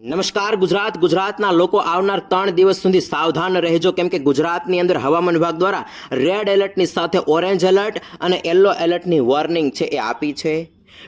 નમસ્કાર, ગુજરાત. ગુજરાતના લોકો આવનાર ત્રણ દિવસ સુધી સાવધાન રહેજો, કેમ કે ગુજરાતની અંદર હવામાન વિભાગ દ્વારા રેડ એલર્ટની સાથે ઓરેન્જ એલર્ટ અને યલો એલર્ટની વોર્નિંગ છે એ આપી છે.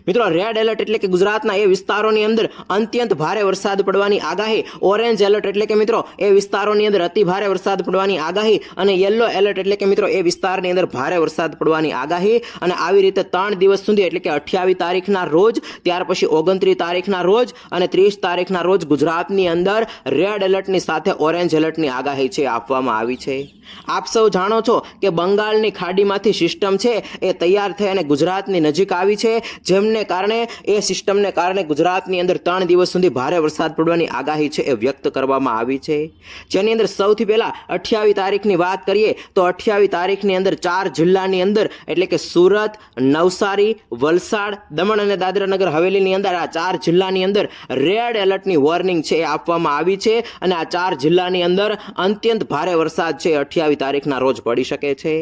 મિત્રો રેડ એલર્ટ એટલે કે ગુજરાતના એ વિસ્તારોની અંદર અત્યંત ભારે વરસાદ પડવાની આગાહી ઓરેન્જ એલર્ટ એટલે કે મિત્રો, એ વિસ્તારોની અંદર અતિ ભારે વરસાદ પડવાની આગાહી અને યલો એલર્ટ એટલે કે મિત્રો, એ વિસ્તારની અંદર ભારે વરસાદ પડવાની આગાહી અને આવી રીતે ત્રણ દિવસ સુધી એટલે કે અઠ્યાવીસ તારીખના રોજ, ત્યાર પછી ઓગણત્રીસ તારીખના રોજ અને ત્રીસ તારીખના રોજ ગુજરાતની અંદર રેડ એલર્ટની સાથે ઓરેન્જ એલર્ટની આગાહી છે, આપવામાં આવી છે. આપ સૌ જાણો છો કે બંગાળની ખાડીમાંથી સિસ્ટમ છે, એ તૈયાર થઈ અને ગુજરાતની નજીક આવી છે જેમને કારણે એ સિસ્ટમને કારણે ગુજરાતની અંદર ત્રણ દિવસ સુધી ભારે વરસાદ પડવાની આગાહી છે એ વ્યક્ત કરવામાં આવી છે. જેની અંદર સૌથી પહેલાં અઠ્યાવીસ તારીખની વાત કરીએ તો અઠ્યાવીસ તારીખની અંદર ચાર જિલ્લાની અંદર એટલે કે સુરત, નવસારી, વલસાડ, દમણ અને દાદરાનગર હવેલીની અંદર આ ચાર જિલ્લાની અંદર રેડ એલર્ટની વોર્નિંગ છે એ આપવામાં આવી છે અને આ ચાર જિલ્લાની અંદર અત્યંત ભારે વરસાદ છે અઠ્યાવીસ તારીખના રોજ પડી શકે છે.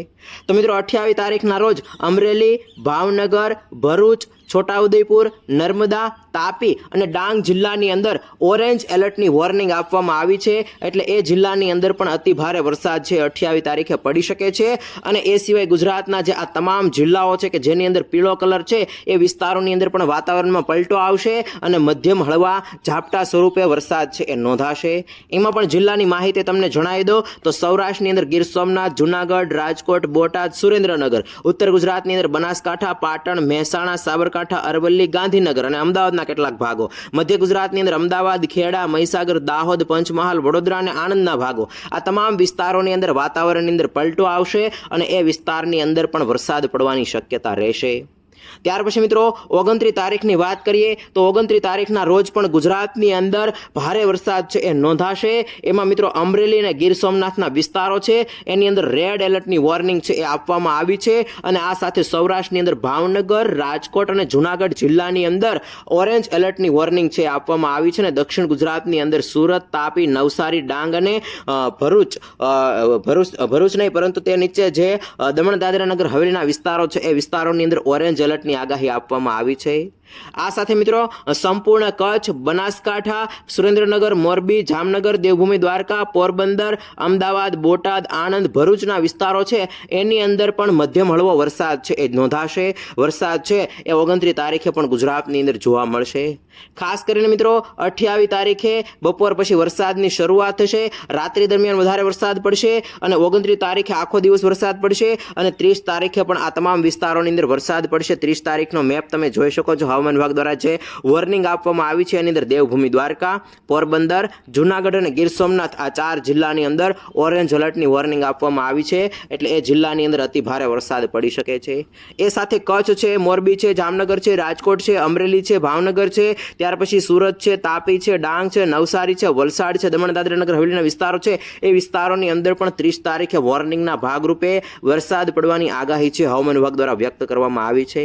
તો મિત્રો, અઠ્યાવીસ તારીખના રોજ અમરેલી, ભાવનગર, ભરૂચ છોટાઉદેપુર, નર્મદા, તાપી અને ડાંગ જિલ્લાની અંદર ઓરેન્જ એલર્ટની વોર્નિંગ આપવામાં આવી છે. એટલે એ જિલ્લાની અંદર પણ અતિ ભારે વરસાદ છે, અઠ્યાવીસ તારીખે પડી શકે છે. અને એ સિવાય ગુજરાતના જે આ તમામ જિલ્લાઓ છે કે જેની અંદર પીળો કલર છે, એ વિસ્તારોની અંદર પણ વાતાવરણમાં પલટો આવશે અને મધ્યમ હળવા, ઝાપટા સ્વરૂપે વરસાદ છે એ નોંધાશે. એમાં પણ જિલ્લાની માહિતી તમને જણાવી દો તો સૌરાષ્ટ્રની અંદર ગીર સોમનાથ, જુનાગઢ, રાજકોટ, બોટાદ, સુરેન્દ્રનગર, ઉત્તર ગુજરાતની અંદર બનાસકાંઠા, પાટણ, મહેસાણા, સાબરકાંઠા અરવલ્લી, ગાંધીનગર અને અમદાવાદના કેટલાક ભાગો. મધ્ય ગુજરાતની અંદર અમદાવાદ, ખેડા, મહીસાગર, દાહોદ, પંચમહાલ, વડોદરા અને આણંદના ભાગો. આ તમામ વિસ્તારોની અંદર વાતાવરણની અંદર પલટો આવશે અને એ વિસ્તારની અંદર પણ વરસાદ પડવાની શક્યતા રહેશે. ત્યાર પછી મિત્રો, ઓગણત્રીસ તારીખની વાત કરીએ તો ઓગણત્રીસ તારીખના રોજ પણ ગુજરાતની અંદર ભારે વરસાદ છે, એ નોંધાશે. એમાં મિત્રો, અમરેલી અને ગીર સોમનાથના વિસ્તારો છે, એની અંદર રેડ એલર્ટની વોર્નિંગ છે, એ આપવામાં આવી છે. અને આ સાથે સૌરાષ્ટ્રની અંદર ભાવનગર, રાજકોટ અને જુનાગઢ જિલ્લાની અંદર ઓરેન્જ એલર્ટની વોર્નિંગ છે આપવામાં આવી છે. અને દક્ષિણ ગુજરાતની અંદર સુરત, તાપી, નવસારી, ડાંગ અને ભરૂચ ભરૂચ ભરૂચ નહીં, પરંતુ તે નીચે જે દમણ દાદરાનગર હવેલીના વિસ્તારો છે, એ વિસ્તારોની અંદર ઓરેન્જ એલર્ટની આગાહી આપવામાં આવી છે. આ સાથે મિત્રો, સંપૂર્ણ કચ્છ, બનાસકાંઠા, સુરેન્દ્રનગર, મોરબી, જામનગર, દેવભૂમિ, દ્વારકા, પોરબંદર, અમદાવાદ, બોટાદ, આણંદ, ભરૂચના વિસ્તારો છે. એની અંદર પણ મધ્યમ હળવો વરસાદ છે. એ નોંધાશે. વરસાદ છે એ ઓગણત્રીસ તારીખે પણ ગુજરાતની અંદર જોવા મળશે. ખાસ કરીને મિત્રો, અઠ્યાવીસ તારીખે બપોર પછી વરસાદની શરૂઆત થશે. રાત્રિ દરમિયાન વધારે વરસાદ પડશે અને ઓગણત્રીસ તારીખે આખો દિવસ વરસાદ પડશે અને ત્રીસ તારીખે પણ આ તમામ વિસ્તારોની અંદર વરસાદ પડશે. ત્રીસ તારીખનો મેપ તમે જોઈ શકો છો. હવામાન વિભાગ દ્વારા જે વોર્નિંગ આપવામાં આવી છે. એની અંદર દેવભૂમિ દ્વારકા, પોરબંદર, જુનાગઢ અને ગીર સોમનાથ આ ચાર જિલ્લાની અંદર ઓરેન્જ એલર્ટની વોર્નિંગ આપવામાં આવી છે. એટલે એ જિલ્લાની અંદર અતિ ભારે વરસાદ પડી શકે છે. એ સાથે કચ્છ છે, મોરબી છે, જામનગર છે, રાજકોટ છે, અમરેલી છે, ભાવનગર છે, ત્યાર પછી સુરત છે, તાપી છે, ડાંગ છે, નવસારી છે, વલસાડ છે દમણ દાદરાનગર હવેલીના વિસ્તારો છે. એ વિસ્તારોની અંદર પણ ત્રીસ તારીખે વોર્નિંગના ભાગરૂપે વરસાદ પડવાની આગાહી છે, હવામાન વિભાગ દ્વારા વ્યક્ત કરવામાં આવી છે.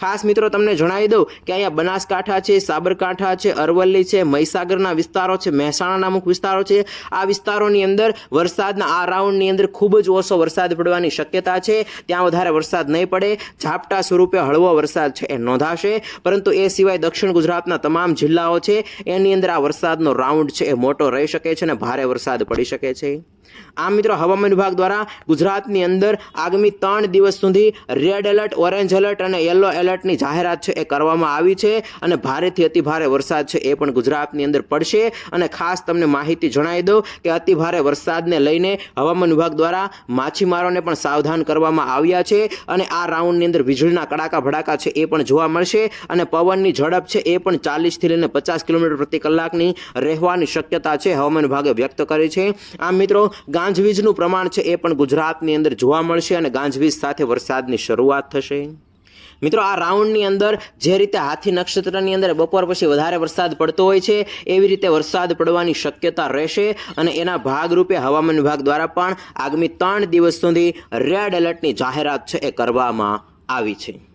ખાસ મિત્રો, તમને જણાવી દઉં કે અહીંયા બનાસકાંઠા છે, સાબરકાંઠા છે, અરવલ્લી છે, મહીસાગરના વિસ્તારો છે, મહેસાણાના અમુક વિસ્તારો છે. આ વિસ્તારોની અંદર વરસાદના, આ રાઉન્ડની અંદર ખૂબ જ ઓછો વરસાદ પડવાની શક્યતા છે. ત્યાં વધારે વરસાદ નહીં પડે. ઝાપટા સ્વરૂપે હળવો વરસાદ છે, એ નોંધાશે. પરંતુ એ સિવાય દક્ષિણ ગુજરાતના તમામ જિલ્લાઓ છે, એની અંદર આ વરસાદનો રાઉન્ડ છે, એ મોટો રહી શકે છે અને ભારે વરસાદ પડી શકે છે. આમ મિત્રો, હવામાન વિભાગ દ્વારા ગુજરાતની અંદર આગામી ત્રણ દિવસ સુધી રેડ એલર્ટ ઓરેન્જ એલર્ટ અને યલો એલર્ટની જાહેરાત છે એ કરવામાં આવી છે અને ભારેથી અતિભારે વરસાદ છે એ પણ ગુજરાતની અંદર પડશે. અને ખાસ તમને માહિતી જણાવી દઉં કે અતિભારે વરસાદને લઈને હવામાન વિભાગ દ્વારા માછીમારોને પણ સાવધાન કરવામાં આવ્યા છે અને આ રાઉન્ડની અંદર વીજળીના કડાકા ભડાકા છે એ પણ જોવા મળશે અને પવનની ઝડપ છે એ પણ ચાલીસથી લઈને પચાસ કિલોમીટર પ્રતિ કલાકની રહેવાની શક્યતા છે, હવામાન વિભાગે વ્યક્ત કરી છે. આમ મિત્રો ગાંજવીજનું પ્રમાણ છે એ પણ ગુજરાતની અંદર જોવા મળશે અને ગાંજવીજ સાથે વરસાદની શરૂઆત થશે. મિત્રો, આ રાઉન્ડની અંદર જે રીતે હાથી નક્ષત્રની અંદર બપોર પછી વધારે વરસાદ પડતો હોય છે, એવી રીતે વરસાદ પડવાની શક્યતા રહેશે અને એના ભાગરૂપે હવામાન વિભાગ દ્વારા પણ આગામી ત્રણ દિવસ સુધી રેડ એલર્ટની જાહેરાત છે એ કરવામાં આવી છે.